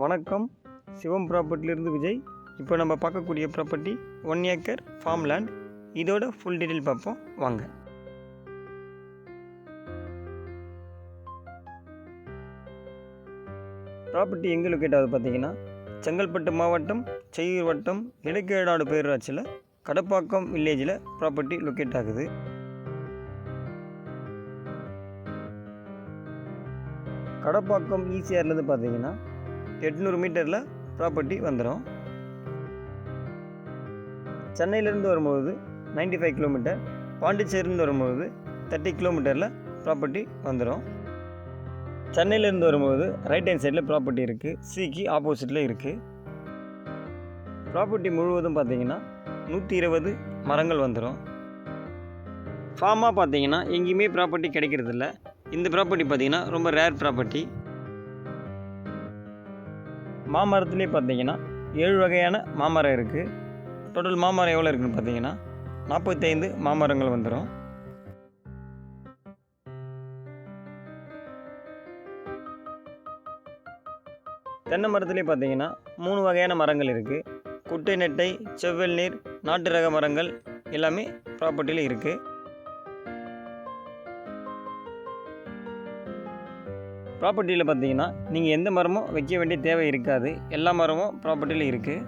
வணக்கம். சிவம் ப்ராப்பர்ட்டிலிருந்து விஜய். இப்போ நம்ம பார்க்கக்கூடிய property one acre farm land இதோட ஃபுல் டீட்டெயில் பார்ப்போம். வாங்க. ப்ராப்பர்ட்டி எங்கே லொக்கேட் ஆகுது பார்த்தீங்கன்னா செங்கல்பட்டு மாவட்டம் செய்யூர் வட்டம் இலக்கியநாடு பேரூராட்சியில் கடப்பாக்கம் வில்லேஜில் ப்ராப்பர்ட்டி லொக்கேட் ஆகுது. கடப்பாக்கம் ஈசிஆர்லேருந்து பார்த்தீங்கன்னா எட்நூறு மீட்டரில் ப்ராப்பர்ட்டி வந்துடும் சென்னையிலேருந்து வரும்போது 95 ஃபைவ் கிலோமீட்டர் பாண்டிச்சேரிலேருந்து வரும்போது தேர்ட்டி கிலோமீட்டரில் ப்ராப்பர்ட்டி வந்துடும் சென்னையிலேருந்து வரும்போது ரைட் ஹேண்ட் சைடில் ப்ராப்பர்ட்டி இருக்குது சிக்கு ஆப்போசிட்டில் இருக்குது ப்ராப்பர்ட்டி முழுவதும் பார்த்தீங்கன்னா நூற்றி இருபது மரங்கள் வந்துடும் ஃபார்மாக பார்த்தீங்கன்னா எங்கேயுமே ப்ராப்பர்ட்டி கிடைக்கிறதில்ல. இந்த ப்ராப்பர்ட்டி பார்த்தீங்கன்னா ரொம்ப ரேர் ப்ராப்பர்ட்டி மாமரத்துலேயே பார்த்தீங்கன்னா ஏழு வகையான மாமரம் இருக்குது டோட்டல் மாமரம் எவ்வளோ இருக்குன்னு பார்த்தீங்கன்னா நாற்பத்தைந்து மாமரங்கள் வந்துடும் தென்னை மரத்துலேயே பார்த்தீங்கன்னா மூணு வகையான மரங்கள் இருக்குது குட்டை நெட்டை செவ்வல் நீர் நாட்டு ரக மரங்கள் எல்லாமே ப்ராப்பர்ட்டியில் இருக்குது ப்ராப்பர்ட்டியில் பார்த்தீங்கன்னா நீங்கள் எந்த மரமும் வைக்க வேண்டிய தேவை இருக்காது. எல்லா மரமும் ப்ராப்பர்ட்டியில் இருக்குது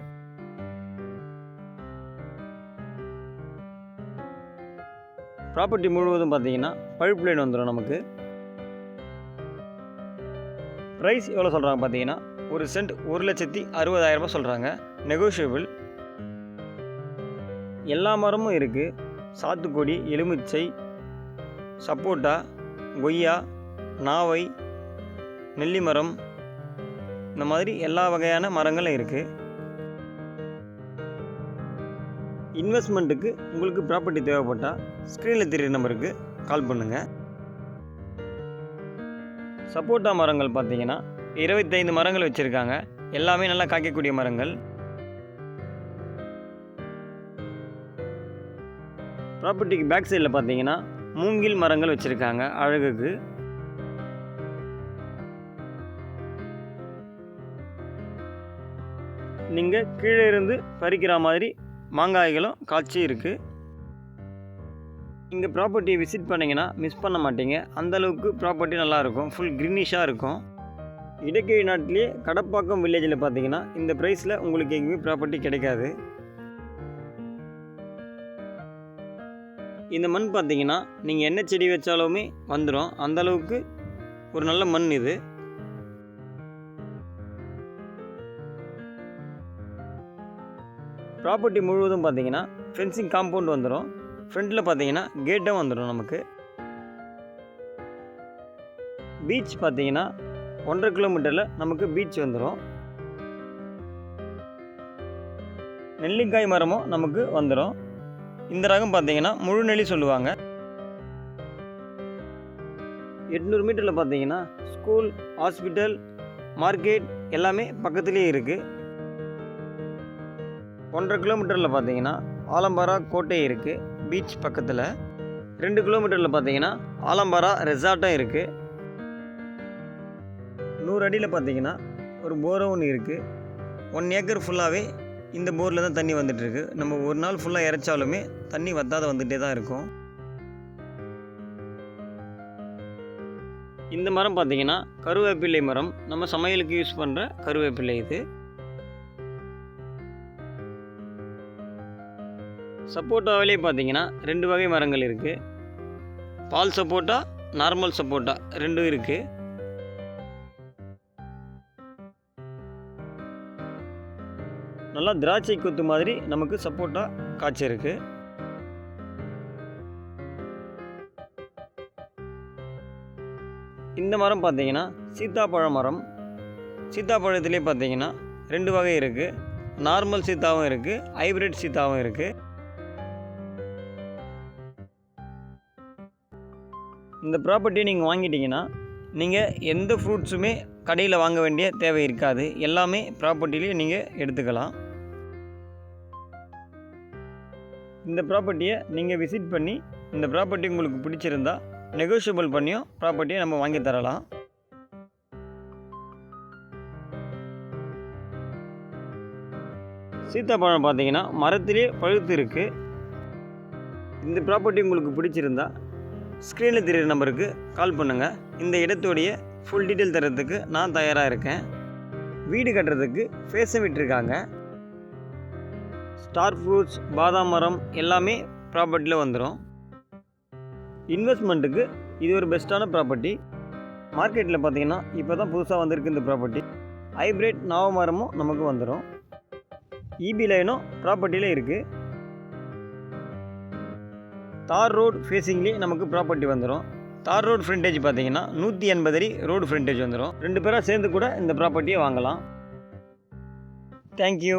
ப்ராப்பர்ட்டி முழுவதும் பார்த்தீங்கன்னா பழுப்பு லைன் வந்துடும் நமக்கு. ப்ரைஸ் எவ்வளோ சொல்கிறாங்க பார்த்தீங்கன்னா ஒரு சென்ட் ஒரு லட்சத்தி அறுபதாயிரரூபா சொல்கிறாங்க நெகோஷியபிள் எல்லா மரமும் இருக்குது சாத்துக்கொடி எலுமிச்சை சப்போட்டா கொய்யா நாவை நெல்லி மரம் இந்த மாதிரி எல்லா வகையான மரங்களும் இருக்குது இன்வெஸ்ட்மெண்ட்டுக்கு உங்களுக்கு ப்ராப்பர்ட்டி தேவைப்பட்டால் ஸ்க்ரீனில் தெரியுற நம்பருக்கு கால் பண்ணுங்கள் சப்போட்டா மரங்கள் பார்த்தீங்கன்னா இருபத்தைந்து மரங்கள் வச்சுருக்காங்க. எல்லாமே நல்லா காய்க்கக்கூடிய மரங்கள். ப்ராப்பர்ட்டிக்கு பேக் சைடில் பார்த்தீங்கன்னா மூங்கில் மரங்கள் வச்சுருக்காங்க அழகுக்கு. நீங்கள் கீழே இருந்து பறிக்கிற மாதிரி மாங்காய்களும் காய்ச்சி இருக்குது இங்கே ப்ராப்பர்ட்டியை விசிட் பண்ணிங்கன்னா மிஸ் பண்ண மாட்டீங்க. அந்தளவுக்கு ப்ராப்பர்ட்டி நல்லாயிருக்கும் ஃபுல் க்ரீனிஷாக இருக்கும். இடக்கை நாட்டிலேயே கடப்பாக்கம் வில்லேஜில் பார்த்தீங்கன்னா இந்த ப்ரைஸில் உங்களுக்கு எங்கேயுமே ப்ராப்பர்ட்டி கிடைக்காது. இந்த மண் பார்த்தீங்கன்னா நீங்கள் என்ன செடி வச்சாலுமே வந்துடும் அந்தளவுக்கு ஒரு நல்ல மண் இது. ப்ராப்பர்ட்டி முழுவதும் பார்த்தீங்கன்னா ஃபென்சிங் காம்பவுண்ட் வந்துடும் ஃப்ரண்ட்டில் பார்த்தீங்கன்னா கேட்டும் வந்துடும் நமக்கு. பீச் பார்த்தீங்கன்னா ஒன்றரை கிலோமீட்டரில் நமக்கு பீச் வந்துடும் நெல்லிக்காய் மரமும் நமக்கு வந்துடும் இந்த ரகம் பார்த்தீங்கன்னா முழு நெல்லி சொல்லுவாங்க. எட்நூறு மீட்டரில் பார்த்தீங்கன்னா ஸ்கூல் ஹாஸ்பிட்டல் மார்க்கெட் எல்லாமே பக்கத்துலேயே இருக்குது ஒன்றரை கிலோமீட்டரில் பார்த்தீங்கன்னா ஆலம்பாரா கோட்டை இருக்குது பீச் பக்கத்தில். ரெண்டு கிலோமீட்டரில் பார்த்தீங்கன்னா ஆலம்பாரா ரெசார்ட்டும் இருக்குது நூறு அடியில் பார்த்தீங்கன்னா ஒரு போரும் ஒன்று இருக்குது ஒன் ஏக்கர் ஃபுல்லாகவே இந்த போரில் தான் தண்ணி வந்துட்டுருக்கு. நம்ம ஒரு நாள் ஃபுல்லாக இறைச்சாலுமே தண்ணி வத்தாத வந்துகிட்டே தான் இருக்கும். இந்த மரம் பார்த்தீங்கன்னா கருவேப்பிள்ளை மரம். நம்ம சமையலுக்கு யூஸ் பண்ணுற கருவேப்பிள்ளை இது. சப்போட்டாவிலே பார்த்தீங்கன்னா ரெண்டு வகை மரங்கள் இருக்குது பால் சப்போட்டா நார்மல் சப்போட்டா ரெண்டும் இருக்குது நல்லா திராட்சை கொத்து மாதிரி நமக்கு சப்போட்டா காய்ச்சிருக்கு இந்த மரம் பார்த்தீங்கன்னா சீத்தாப்பழ மரம். சீத்தாப்பழத்துலேயே பார்த்தீங்கன்னா ரெண்டு வகை இருக்குது நார்மல் சீத்தாவும் இருக்குது ஹைப்ரிட் சீத்தாவும் இருக்குது இந்த ப்ராப்பர்ட்டியை நீங்கள் வாங்கிட்டீங்கன்னா நீங்கள் எந்த ஃப்ரூட்ஸுமே கடையில் வாங்க வேண்டிய தேவை இருக்காது. எல்லாமே ப்ராப்பர்ட்டிலேயே நீங்கள் எடுத்துக்கலாம். இந்த ப்ராப்பர்ட்டியை நீங்கள் விசிட் பண்ணி இந்த ப்ராப்பர்ட்டி உங்களுக்கு பிடிச்சிருந்தா நெகோஷியபிள் பண்ணியும் ப்ராப்பர்ட்டியை நம்ம வாங்கி தரலாம். சீத்தாப்பழம் பார்த்தீங்கன்னா மரத்திலே பழுத்து இருக்குது இந்த ப்ராப்பர்ட்டி உங்களுக்கு பிடிச்சிருந்தா ஸ்க்ரீனில் தெரிகிற நம்பருக்கு கால் பண்ணுங்கள் இந்த இடத்துடைய ஃபுல் டீட்டெயில் தரத்துக்கு நான் தயாராக இருக்கேன். வீடு கட்டுறதுக்கு ஃபேஸும் விட்டுருக்காங்க. ஸ்டார் ஃப்ரூட்ஸ் பாதாம் மரம் எல்லாமே ப்ராப்பர்ட்டியில் வந்துடும் இன்வெஸ்ட்மெண்ட்டுக்கு இது ஒரு பெஸ்ட்டான ப்ராப்பர்ட்டி மார்க்கெட்டில் பார்த்தீங்கன்னா இப்போ தான் புதுசாக வந்திருக்கு இந்த ப்ராப்பர்ட்டி ஹைப்ரிட் நாவ மரமும் நமக்கு வந்துடும் இபி லைனும் ப்ராப்பர்ட்டியில் இருக்குது தார் ரோடு ஃபேஸிங்லேயே நமக்கு ப்ராப்பர்ட்டி வந்துடும் தார் ரோடு ஃப்ரண்டேஜ் பார்த்தீங்கன்னா நூற்றி எண்பது அடி ரோடு ஃப்ரண்டேஜ் வந்துடும் ரெண்டு பேராக சேர்ந்து கூட இந்த ப்ராப்பர்ட்டியை வாங்கலாம். தேங்க்யூ